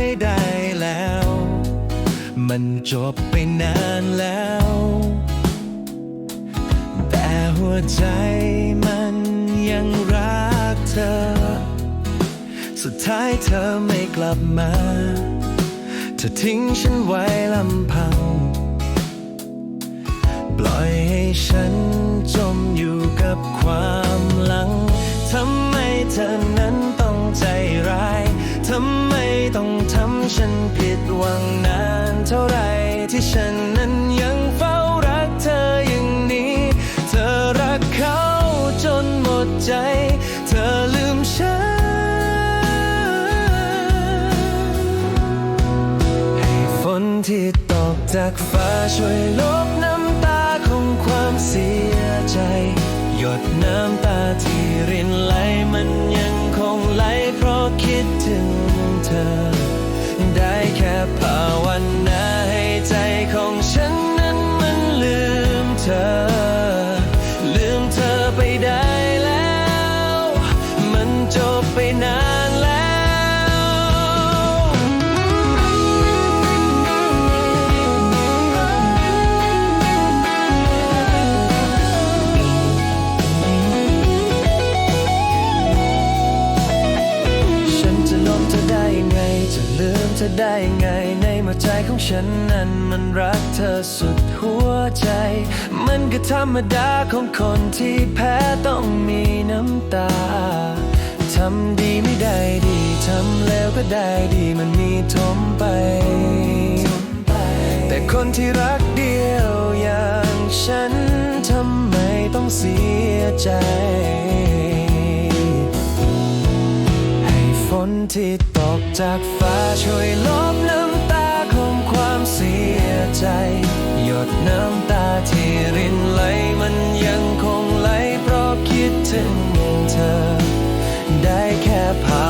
ไปได้แล้ว มันจบไปนานแล้ว แต่หัวใจมันยังรักเธอ สุดท้ายเธอไม่กลับมา เธอทิ้งฉันไว้ลำพัง ปล่อยให้ฉันจมอยู่กับความ ฉันผิดหวังนานเท่าไรที่ฉันนั้นยังเฝ้ารักเธออย่างนี้ เธอรักเขาจนหมดใจ เธอลืมฉันให้ฝนที่ตกจากฟ้าช่วยลบน้ำตาของความเสียใจ หยดน้ำตาที่รินไหลมันยังคงไหลเพราะคิดถึงเธอ ได้แค่ภาวนา เธอได้ไงในเมื่อใจของฉันนั้นมันรักเธอสุดหัวใจ มันก็ธรรมดาของคนที่แพ้ต้องมีน้ำตา ทำดีไม่ได้ดี ทำแล้วก็ได้ดีมันมีทมไป แต่คนที่รักเดียวอย่างฉันทำไมต้องเสียใจ ให้ฝนที่ กจากฟ้าช่วยลบน้ำตาของความเสียใจ หยดน้ำตาที่รินไหลมันยังคงไหลเพราะคิดถึงเธอ ได้แค่ภา